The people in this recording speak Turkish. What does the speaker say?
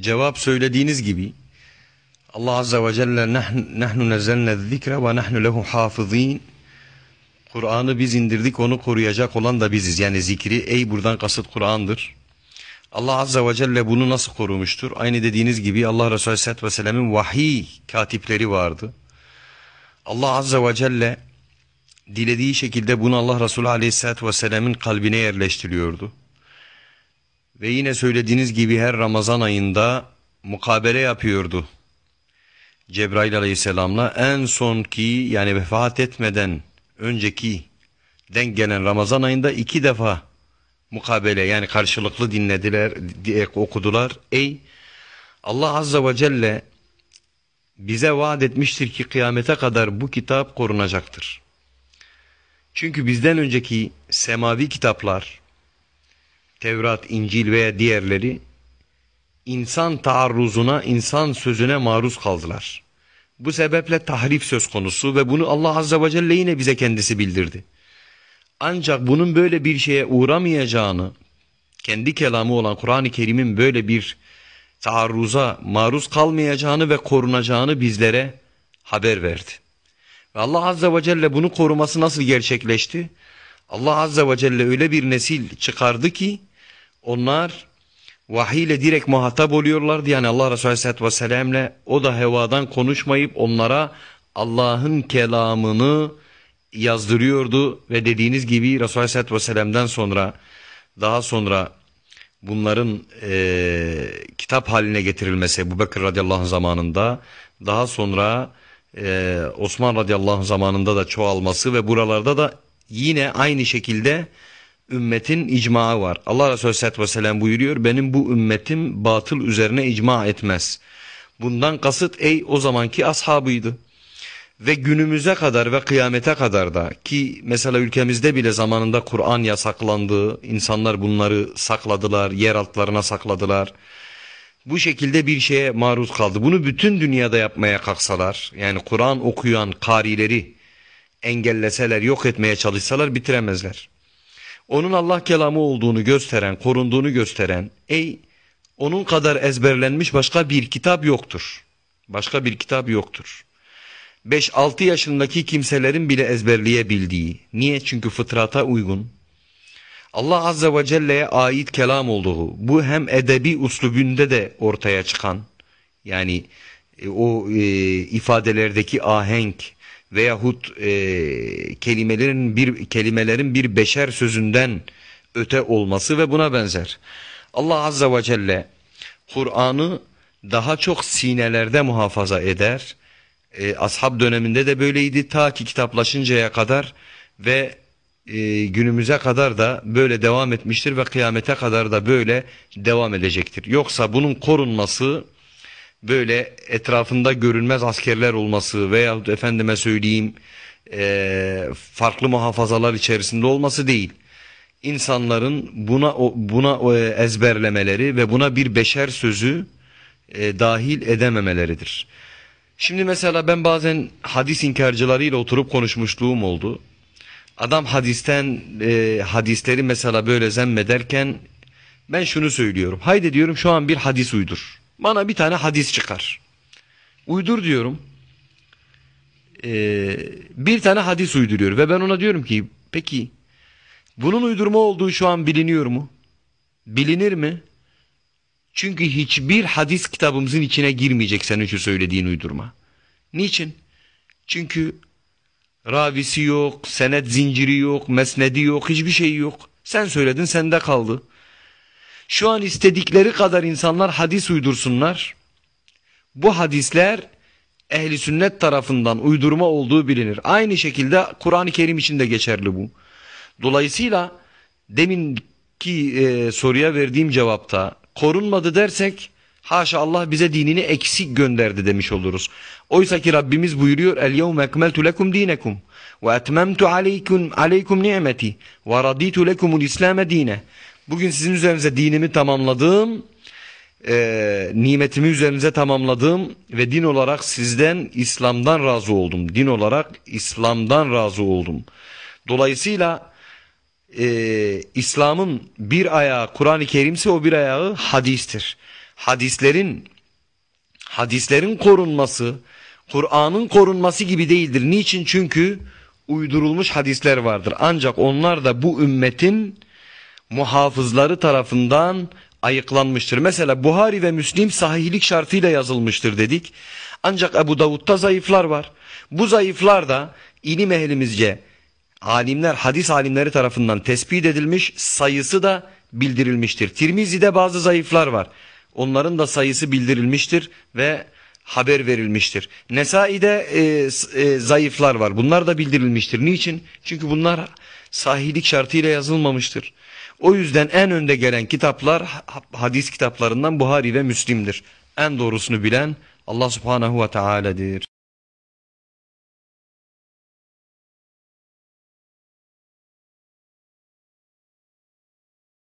Cevap söylediğiniz gibi Allah Azze ve Celle nahnu nezzelne zikre ve nahnu lehu hafızin Kur'an'ı biz indirdik onu koruyacak olan da biziz. Yani zikri ey buradan kasıt Kur'an'dır. Allah Azze ve Celle bunu nasıl korumuştur? Aynı dediğiniz gibi Allah Resulü Aleyhisselatü Vesselam'ın vahiy katipleri vardı. Allah Azze ve Celle dilediği şekilde bunu Allah Resulü Aleyhisselatü Vesselam'ın kalbine yerleştiriyordu. Ve yine söylediğiniz gibi her Ramazan ayında mukabele yapıyordu. Cebrail Aleyhisselam'la en son ki yani vefat etmeden önceki den gelen Ramazan ayında iki defa mukabele yani karşılıklı dinlediler, okudular. Ey Allah Azze ve Celle bize vaat etmiştir ki kıyamete kadar bu kitap korunacaktır. Çünkü bizden önceki semavi kitaplar, Tevrat, İncil veya diğerleri insan taarruzuna, insan sözüne maruz kaldılar. Bu sebeple tahrif söz konusu ve bunu Allah Azze ve Celle yine bize kendisi bildirdi. Ancak bunun böyle bir şeye uğramayacağını, kendi kelamı olan Kur'an-ı Kerim'in böyle bir taarruza maruz kalmayacağını ve korunacağını bizlere haber verdi. Ve Allah Azze ve Celle bunu koruması nasıl gerçekleşti? Allah Azze ve Celle öyle bir nesil çıkardı ki onlar vahiy ile direkt muhatap oluyorlardı. Yani Allah Resulü Aleyhisselatü Vesselam'le o da hevadan konuşmayıp onlara Allah'ın kelamını yazdırıyordu. Ve dediğiniz gibi Resulü Aleyhisselatü Vesselam'dan sonra daha sonra bunların e, kitap haline getirilmesi bu Bekir radıyallahu anh zamanında daha sonra e, Osman radıyallahu anh zamanında da çoğalması ve buralarda da yine aynı şekilde ümmetin icmağı var. Allah Resulü Aleyhisselatü Vesselam buyuruyor benim bu ümmetim batıl üzerine icma etmez. Bundan kasıt ey o zamanki ashabıydı. Ve günümüze kadar ve kıyamete kadar da ki mesela ülkemizde bile zamanında Kur'an yasaklandı. insanlar bunları sakladılar, yer altlarına sakladılar. Bu şekilde bir şeye maruz kaldı. Bunu bütün dünyada yapmaya kalksalar yani Kur'an okuyan karileri engelleseler, yok etmeye çalışsalar bitiremezler onun Allah kelamı olduğunu gösteren, korunduğunu gösteren, ey onun kadar ezberlenmiş başka bir kitap yoktur. Başka bir kitap yoktur. 5-6 yaşındaki kimselerin bile ezberleyebildiği. Niye? Çünkü fıtrata uygun. Allah Azze ve Celle'ye ait kelam olduğu, bu hem edebi uslubünde de ortaya çıkan, yani e, o e, ifadelerdeki ahenk, veyahut e, kelimelerin bir kelimelerin bir beşer sözünden öte olması ve buna benzer. Allah azze ve celle Kur'an'ı daha çok sinelerde muhafaza eder. E, ashab döneminde de böyleydi ta ki kitaplaşıncaya kadar ve e, günümüze kadar da böyle devam etmiştir ve kıyamete kadar da böyle devam edecektir. Yoksa bunun korunması böyle etrafında görünmez askerler olması veya efendime söyleyeyim e, farklı muhafazalar içerisinde olması değil. İnsanların buna buna e, ezberlemeleri ve buna bir beşer sözü e, dahil edememeleridir. Şimdi mesela ben bazen hadis inkarcılarıyla oturup konuşmuşluğum oldu. Adam hadisten e, hadisleri mesela böyle zemmederken ben şunu söylüyorum. Haydi diyorum şu an bir hadis uydur. Bana bir tane hadis çıkar. Uydur diyorum. Ee, bir tane hadis uyduruyor ve ben ona diyorum ki peki bunun uydurma olduğu şu an biliniyor mu? Bilinir mi? Çünkü hiçbir hadis kitabımızın içine girmeyecek senin şu söylediğin uydurma. Niçin? Çünkü ravisi yok, senet zinciri yok, mesnedi yok, hiçbir şey yok. Sen söyledin sende kaldı. Şu an istedikleri kadar insanlar hadis uydursunlar. Bu hadisler ehli sünnet tarafından uydurma olduğu bilinir. Aynı şekilde Kur'an-ı Kerim için de geçerli bu. Dolayısıyla deminki e, soruya verdiğim cevapta korunmadı dersek haşa Allah bize dinini eksik gönderdi demiş oluruz. Oysa ki Rabbimiz buyuruyor el yevme ekmeltu lekum dinekum ve etmemtu aleykum aleykum ni'meti ve raditu lekumul islame dine. Bugün sizin üzerinize dinimi tamamladığım, e, nimetimi üzerinize tamamladığım ve din olarak sizden İslam'dan razı oldum. Din olarak İslam'dan razı oldum. Dolayısıyla e, İslam'ın bir ayağı Kur'an-ı Kerim'se o bir ayağı hadistir. hadislerin hadislerin korunması Kur'an'ın korunması gibi değildir. Niçin? Çünkü uydurulmuş hadisler vardır. Ancak onlar da bu ümmetin muhafızları tarafından ayıklanmıştır. Mesela Buhari ve Müslim sahihlik şartıyla yazılmıştır dedik. Ancak Ebu Davud'da zayıflar var. Bu zayıflar da ilim ehlimizce alimler, hadis alimleri tarafından tespit edilmiş, sayısı da bildirilmiştir. Tirmizi'de bazı zayıflar var. Onların da sayısı bildirilmiştir ve haber verilmiştir. Nesai'de e, e, zayıflar var. Bunlar da bildirilmiştir. Niçin? Çünkü bunlar sahilik şartıyla yazılmamıştır. O yüzden en önde gelen kitaplar hadis kitaplarından Buhari ve Müslim'dir. En doğrusunu bilen Allah subhanahu ve teala'dir.